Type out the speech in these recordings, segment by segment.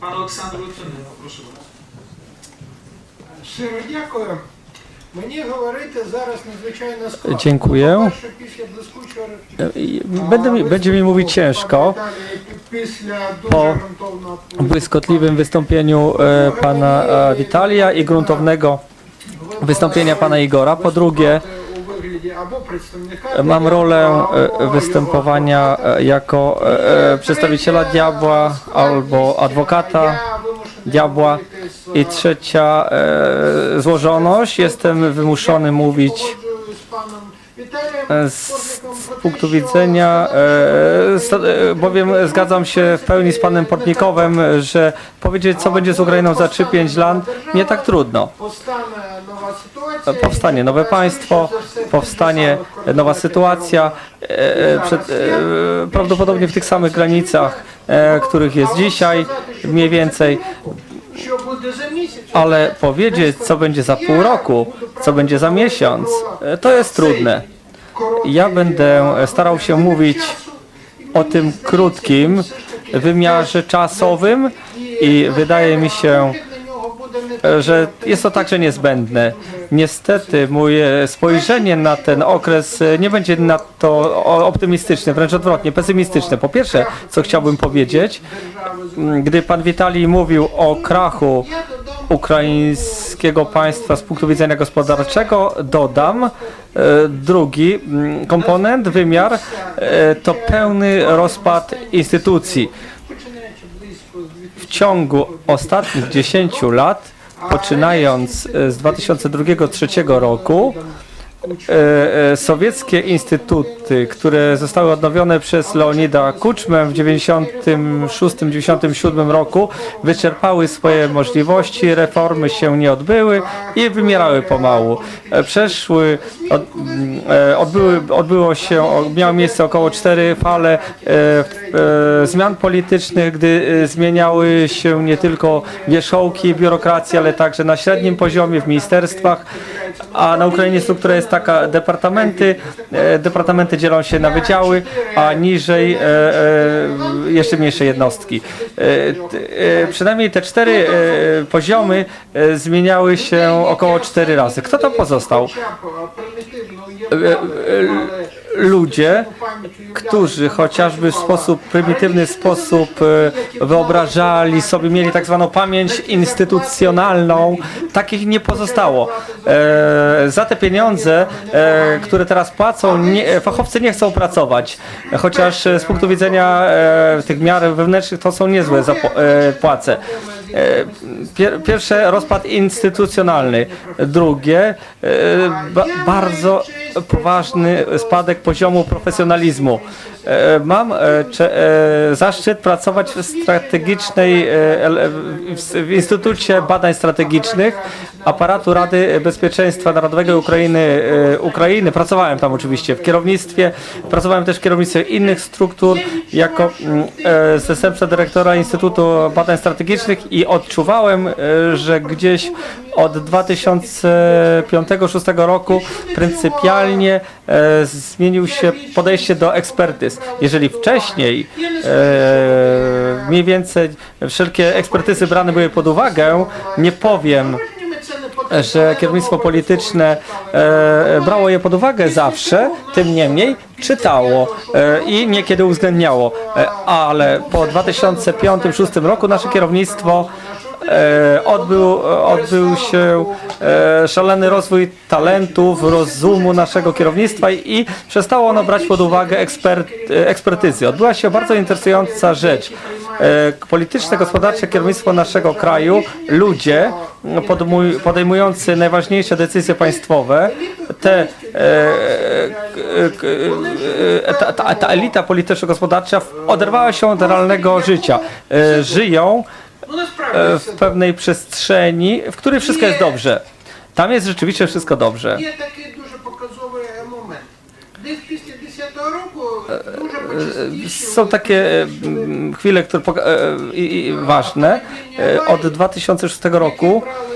Пан Олександр Литвиненко, прошу вас. Щиро дякую. Мені говорити зараз надзвичайно складно. Dziękuję. По-перше, після блискучого I Będę mi, będzie mi mówić ciężko Після po дуже ґрунтовного błyskotliwym wystąpieniu e, pana e, Witalia i gruntownego wystąpienia pana Igora. Po drugie, Mam rolę e, występowania e, jako e, przedstawiciela diabła albo adwokata diabła. I trzecia złożoność, jestem wymuszony mówić z, punktu widzenia, bowiem zgadzam się w pełni z panem Portnikowem, że powiedzieć co będzie z Ukrainą za 3-5 lat nie tak trudno powstanie nowe państwo, powstanie nowa sytuacja, e, e, przed, e, prawdopodobnie w tych samych granicach, których jest dzisiaj, mniej więcej. Ale powiedzieć, co będzie za pół roku, co będzie za miesiąc, to jest trudne. Ja będę starał się mówić o tym krótkim wymiarze czasowym i wydaje mi się, że jest to także niezbędne. Niestety moje spojrzenie na ten okres nie będzie na to optymistyczne, wręcz odwrotnie, pesymistyczne. Po pierwsze, co chciałbym powiedzieć, m, gdy pan Witalij mówił o krachu ukraińskiego państwa z punktu widzenia gospodarczego, dodam e, drugi mm, komponent, wymiar, e, to pełny rozpad instytucji. W ciągu ostatnich 10 lat, poczynając e, z 2002-2003 roku, sowieckie instytuty, które zostały odnowione przez Leonida Kuczmę w 96-97 roku, wyczerpały swoje możliwości, reformy się nie odbyły i wymierały pomału. E, Przeszły, od, e, odbyły, odbyło się, o- miały miejsce około cztery fale e, e, zmian politycznych, gdy e, zmieniały się nie tylko wierzchołki biurokracji, ale także na średnim poziomie w ministerstwach, a na Ukrainie struktura jest taka, departamenty, e, departamenty dzielą się na wydziały, a niżej e, e, jeszcze mniejsze jednostki. Przynajmniej te cztery poziomy zmieniały się około cztery razy. Kto tam pozostał? Ludzie, którzy chociażby w sposób prymitywny sposób e, wyobrażali sobie, mieli tak zwaną pamięć instytucjonalną, takich nie pozostało. E, za te pieniądze, e, które teraz płacą, nie, fachowcy nie chcą pracować, chociaż e, z punktu widzenia e, tych miar wewnętrznych to są niezłe e, płace. Pier, pierwsze rozpad instytucjonalny, drugie ba, bardzo poważny spadek poziomu profesjonalizmu. E, Mam e, e, zaszczyt pracować w strategicznej, w, Instytucie Badań Strategicznych aparatu Rady Bezpieczeństwa Narodowego Ukrainy, Ukrainy. Pracowałem tam oczywiście w kierownictwie, pracowałem też w kierownictwie innych struktur jako mm, zastępca dyrektora Instytutu Badań Strategicznych i odczuwałem, że gdzieś od 2005-2006 roku pryncypialnie zmienił się podejście do ekspertyz. Jeżeli wcześniej e, mniej więcej wszelkie ekspertyzy brane były pod uwagę, nie powiem, że kierownictwo polityczne e, brało je pod uwagę zawsze, tym niemniej czytało e, i niekiedy uwzględniało. E, ale po 2005-2006 roku nasze kierownictwo odbył, odbył się e, szaleny rozwój talentów, rozumu naszego kierownictwa i przestało ono brać pod uwagę ekspert, e, ekspertyzy. Odbyła się bardzo interesująca rzecz. E, Polityczne, gospodarcze kierownictwo naszego kraju, ludzie podejmujący najważniejsze decyzje państwowe, te, e, e, ta, ta, ta elita polityczno-gospodarcza oderwała się od realnego życia. E, Żyją e, насправді, w pewnej przestrzeni, w której wszystko jest dobrze. Tam jest rzeczywiście wszystko dobrze. є такий дуже показовий момент. Десь після 10-го року дуже почастіші Są takie mm, chwile, które poka- e, i, i ważne. E, Od 2006 roku брали участь представники e,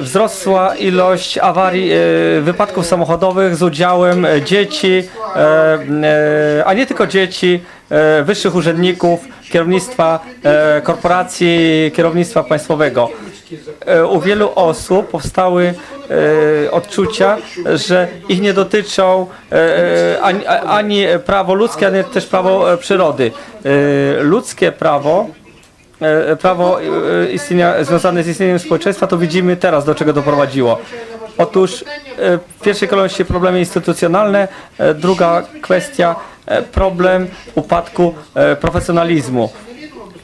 wzrosła ilość awarii, e, wypadków samochodowych z udziałem e, dzieci, e, e, a nie tylko dzieci, e, wyższych urzędników, kierownictwa e, korporacji, kierownictwa państwowego. E, U wielu osób powstały e, odczucia, że ich nie dotyczą e, ani, ani prawo ludzkie, ani też prawo e, przyrody. E, Ludzkie prawo e, E, e, prawo e, istnienia, związane z istnieniem społeczeństwa, to widzimy teraz, do czego doprowadziło. Otóż w pierwszej kolejności problemy instytucjonalne, druga kwestia problem upadku profesjonalizmu.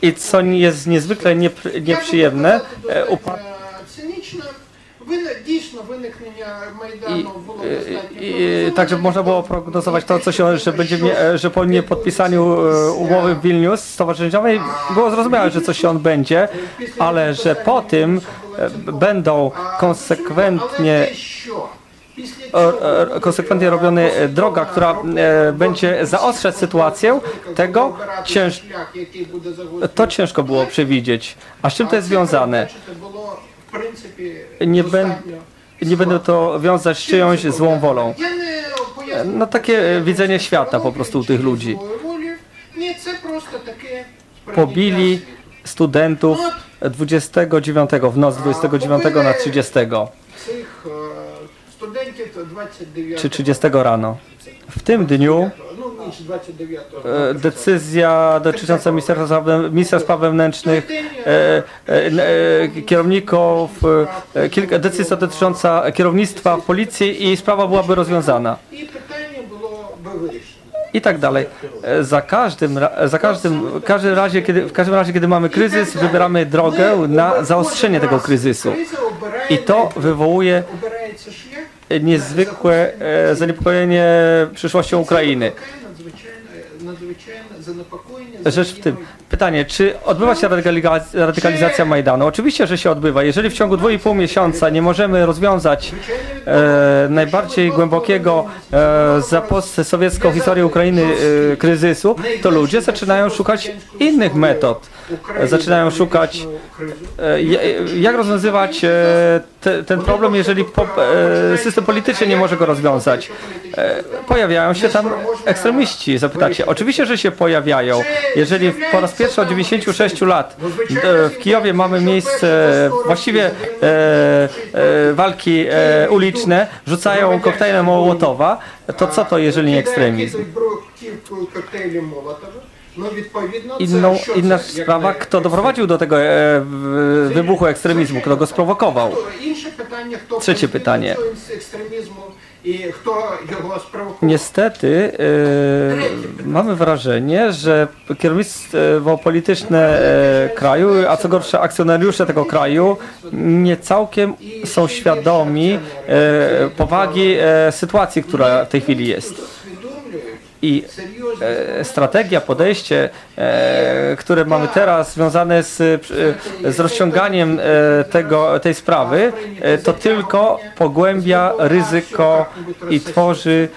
I co jest niezwykle nieprzyjemne, upadku виник- дійсно виникнення i, Майдану було i, достатньо i tak, żeby można było prognozować to, co się, że będzie, mie- e, że po niepodpisaniu e, umowy w Wilnius stowarzyszeniowej było zrozumiałe, że coś się on będzie, ale że po tym e, będą konsekwentnie Але те, що після e, цього e, konsekwentnie robiony e, droga, która e, będzie zaostrzać sytuację, tego обирати cięż, шлях, який буде загострювати. to ciężko było przewidzieć. A z czym to jest związane? Бачите, було, в принципі, nie, bę, nie będą to wiązać z czyjąś złą wolą. No takie e, widzenie świata po prostu u tych ludzi. Pobili studentów 29 w noc 29 na 30 czy 30 rano. W tym dniu E, decyzja dotycząca Ministerstwa Spraw, Spraw Wewnętrznych, e, e, e kierowników, e, e, kilka, decyzja dotycząca kierownictwa policji i sprawa byłaby rozwiązana. I tak dalej. Za każdym, za każdym, w każdym razie, kiedy, w każdym razie, kiedy mamy kryzys, wybieramy drogę na zaostrzenie tego kryzysu. I to wywołuje niezwykłe zaniepokojenie przyszłością Ukrainy. надзвичайне занепокоєння за Pytanie, czy odbywa się radykaliza- radykalizacja Majdanu? Oczywiście, że się odbywa. Jeżeli w ciągu 2,5 miesiąca nie możemy rozwiązać e, najbardziej głębokiego e, za postsowiecką historię Ukrainy e, kryzysu, to ludzie zaczynają szukać innych metod. Zaczynają szukać e, ja- jak rozwiązywać e, te, ten problem, jeżeli po, e, system polityczny nie może go rozwiązać. E, Pojawiają się tam ekstremiści, zapytacie. Oczywiście, że się pojawiają. Jeżeli po raz pierwszy pierwszy od 96 lat. E, w Kijowie mamy miejsce e, właściwie e, e, walki e, uliczne, rzucają koktajle Mołotowa. To co to, jeżeli nie ekstremizm? Inną, inna sprawa, kto doprowadził do tego e, wybuchu ekstremizmu, kto go sprowokował. Trzecie pytanie. Niestety e, mamy wrażenie, że kierownictwo polityczne e, kraju, a co gorsze akcjonariusze tego kraju nie całkiem są świadomi e, powagi e, sytuacji, która w tej chwili jest. I e, strategia, podejście, e, które mamy teraz związane z, e, z rozciąganiem e, tego, tej sprawy, e, to tylko pogłębia ryzyko i tworzy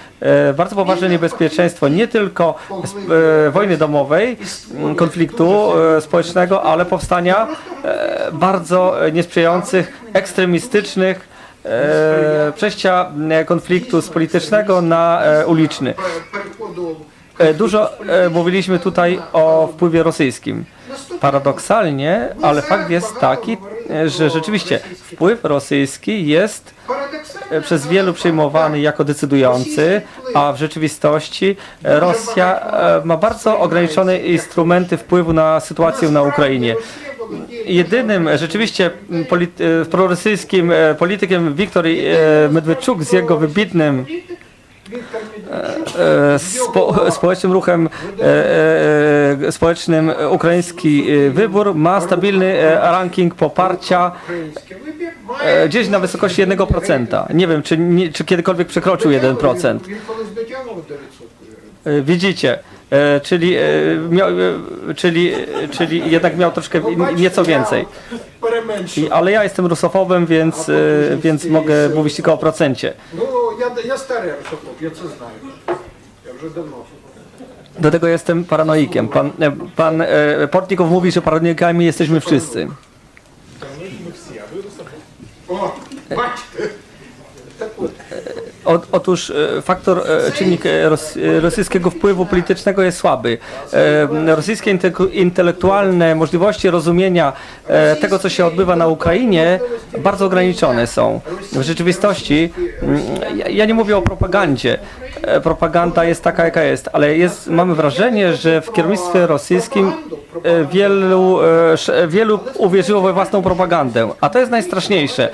bardzo poważne niebezpieczeństwo nie tylko wojny domowej, konfliktu społecznego, ale powstania bardzo niesprzyjających, ekstremistycznych, e, przejścia e, konfliktu z politycznego na e, uliczny. E, dużo e, mówiliśmy tutaj o wpływie rosyjskim. Paradoksalnie, ale fakt jest taki, e, że rzeczywiście wpływ rosyjski jest e, przez wielu przyjmowany jako decydujący, a w rzeczywistości Rosja ma bardzo ograniczone instrumenty wpływu na sytuację na Ukrainie jedynym e, rzeczywiście polity, e, prorosyjskim e, politykiem Wiktor Medwyczuk z jego wybitnym spo, społecznym ruchem społecznym Ukraiński Wybór ma stabilny ranking poparcia gdzieś na wysokości 1%. Nie wiem, czy, czy kiedykolwiek przekroczył 1%. Widzicie, e, czyli, e, miał, e, czyli, e, czyli jednak miał troszkę Побачите, nieco я więcej. Переменшу. I, ale ja jestem rusofobem, więc, e, więc mogę mówić tylko o procencie. Ну, я, я старий русофоб, я це знаю. Я вже давно. Do tego jestem paranoikiem. Pan, e, pan e, Portnikow mówi, że paranoikami jesteśmy wszyscy. О, бачите. Otóż e, faktor, e, czynnik e, rosyjskiego wpływu politycznego jest słaby. Rosyjskie intelektualne możliwości rozumienia tego, co się odbywa na Ukrainie, bardzo ograniczone są. W rzeczywistości, mm, ja nie mówię o propagandzie. Propaganda jest taka, jaka jest, ale jest, mamy wrażenie, że w kierownictwie rosyjskim wielu, wielu uwierzyło we własną propagandę, a to jest najstraszniejsze.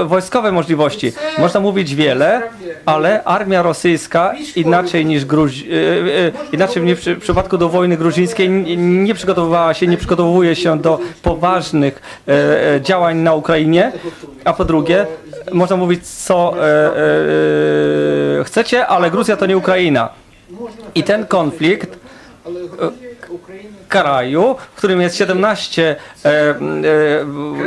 E, wojskowe możliwości. Można mówić wiele, ale armia rosyjska inaczej niż Gruzi e, e, inaczej niż w przypadku do wojny gruzińskiej nie przygotowywała się, nie przygotowuje się do poważnych działań na Ukrainie. A po drugie, można mówić co chcecie, ale Gruzja to nie Ukraina. I ten konflikt kraju, w którym jest 17 e, e,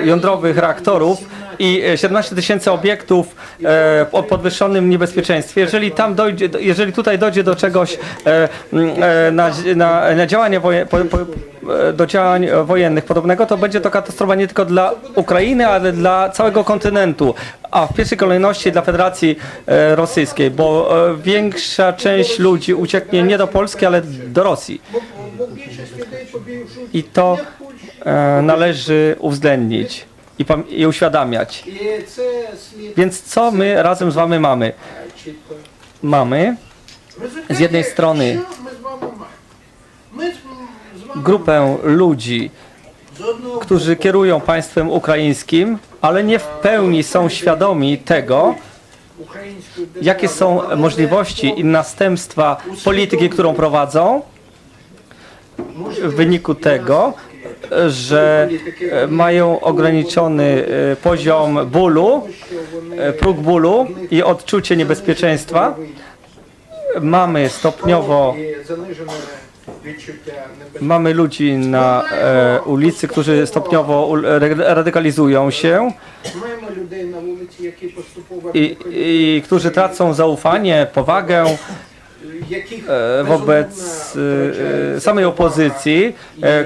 jądrowych reaktorów i e, 17 tysięcy obiektów e, o podwyższonym niebezpieczeństwie. Jeżeli tam dojdzie, jeżeli tutaj dojdzie do czegoś e, na, na, na działanie do działań wojennych podobnego, to będzie to katastrofa nie tylko dla Ukrainy, ale dla całego kontynentu, a w pierwszej kolejności dla Federacji Rosyjskiej, bo większa część ludzi ucieknie nie do Polski, ale do Rosji. I to należy uwzględnić i, pam- i uświadamiać. І це слід Więc co my razem z wami mamy? чітко. Mamy В результаті, z jednej strony що ми з вами маємо? Ми з, з вами grupę ludzi, з одного którzy kierują państwem ukraińskim, ale nie w pełni są świadomi tego, української jakie są możliwości i następstwa polityki, którą prowadzą, w wyniku tego, że e, mają ograniczony e, poziom bólu, e, próg bólu i odczucie niebezpieczeństwa. Mamy stopniowo Mamy ludzi na e, ulicy, którzy stopniowo u, radykalizują się i, i którzy tracą zaufanie, powagę E, wobec e, e, samej opozycji,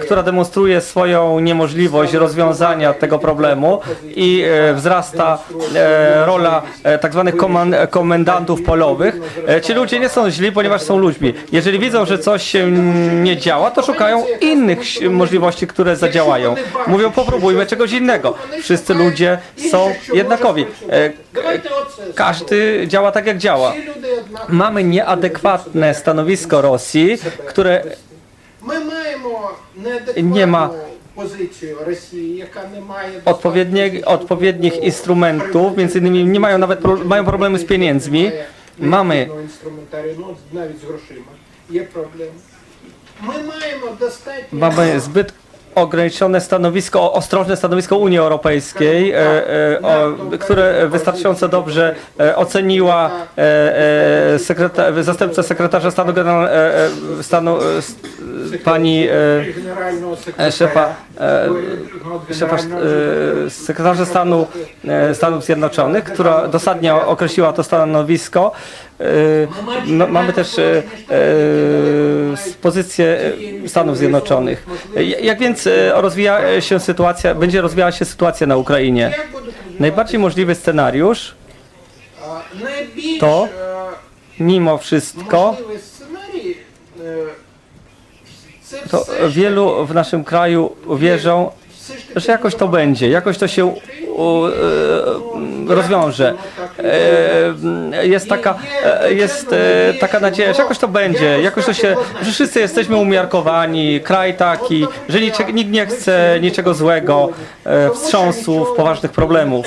która demonstruje swoją niemożliwość rozwiązania tego problemu i wzrasta rola tzw. Tak komendantów polowych. Ci ludzie nie są źli, ponieważ są ludźmi. Jeżeli widzą, że coś się nie działa, to szukają innych możliwości, które zadziałają. Mówią, popróbujmy czegoś innego. Wszyscy ludzie są jednakowi. Każdy działa tak, jak działa. Mamy nieadekwatne stanowisko Rosji, które nie ma odpowiednich instrumentów, między innymi nie mają nawet mają problemy z pieniędzmi. Mamy Mamy zbyt ograniczone stanowisko, ostrożne stanowisko Unii Europejskiej, e, e, które wystarczająco dobrze e, oceniła sekretar zastępca sekretarza stanu, general, stanu pani szefa, szefa sekretarza stanu Stanów Zjednoczonych, która dosadnie określiła to stanowisko. No, mamy też pozycję e, Stanów Zjednoczonych. Jak więc e, rozwija się sytuacja, będzie rozwijała się sytuacja na Ukrainie? Najbardziej możliwy scenariusz to mimo wszystko to wielu w naszym kraju wierzą, że jakoś to będzie, jakoś to się u, e, rozwiąże. E, Jest taka, e, jest taka nadzieja, że jakoś to będzie, jakoś to się, że wszyscy jesteśmy umiarkowani, kraj taki, że niczego, nikt nie chce niczego złego, wstrząsów, poważnych problemów.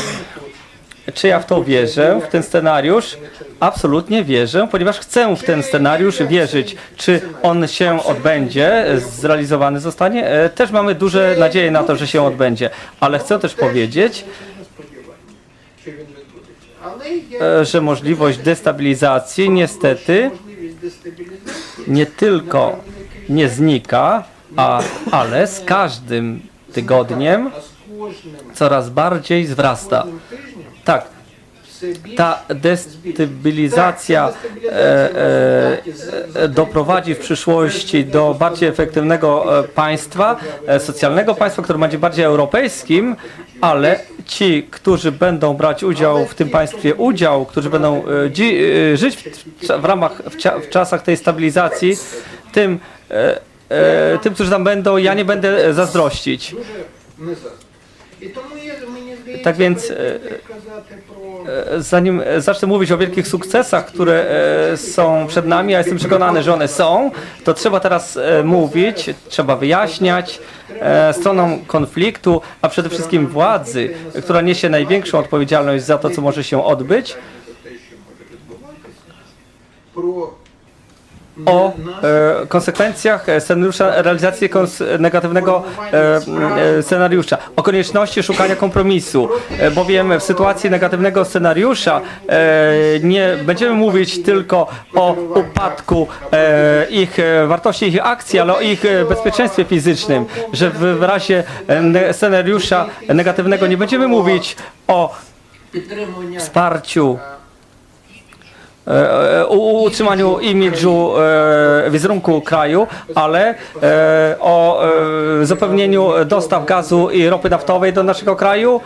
Czy ja w to wierzę, w ten scenariusz? Absolutnie wierzę, ponieważ chcę w ten scenariusz wierzyć. Czy on się odbędzie, zrealizowany zostanie? E, też mamy duże nadzieje na to, że się odbędzie. Ale chcę też powiedzieć, e, że możliwość destabilizacji niestety nie tylko nie znika, a, ale z każdym tygodniem coraz bardziej wzrasta. Tak. Ta destabilizacja e, e, doprowadzi w przyszłości do bardziej efektywnego e, państwa, e, socjalnego państwa, które będzie bardziej europejskim, ale ci, którzy będą brać udział w tym państwie, udział, którzy będą e, dzi, żyć w, w ramach, w, cia, w, czasach tej stabilizacji, tym, e, e, tym, którzy tam będą, ja nie będę zazdrościć. Tak więc, e, e, zanim zacznę mówić o wielkich sukcesach, które e, są przed nami, a jestem przekonany, że one są, to trzeba teraz mówić, trzeba wyjaśniać stronom konfliktu, a przede wszystkim władzy, która niesie największą odpowiedzialność za to, co może się odbyć o e, konsekwencjach e, scenariusza realizacji kons- negatywnego e, e, scenariusza, o konieczności szukania kompromisu, e, bowiem w sytuacji negatywnego scenariusza e, nie będziemy mówić tylko o upadku e, ich e, wartości, ich akcji, ale o ich bezpieczeństwie fizycznym, że w, w razie ne- scenariusza negatywnego nie będziemy mówić o wsparciu E, e, o utrzymaniu imidżu e, wizerunku kraju, ale o zapewnieniu dostaw gazu i ropy naftowej do naszego kraju.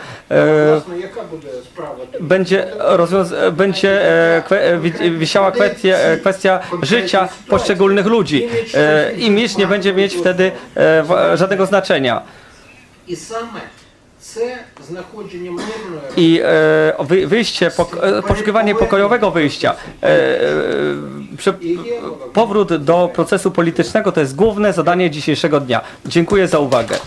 Będzie, będzie wisiała kwestia, kwestia życia poszczególnych ludzi. Imidż nie będzie mieć wtedy żadnego znaczenia i e, wyjście, poko poszukiwanie pokojowego wyjścia. E, e powrót do procesu politycznego to jest główne zadanie dzisiejszego dnia. Dziękuję za uwagę.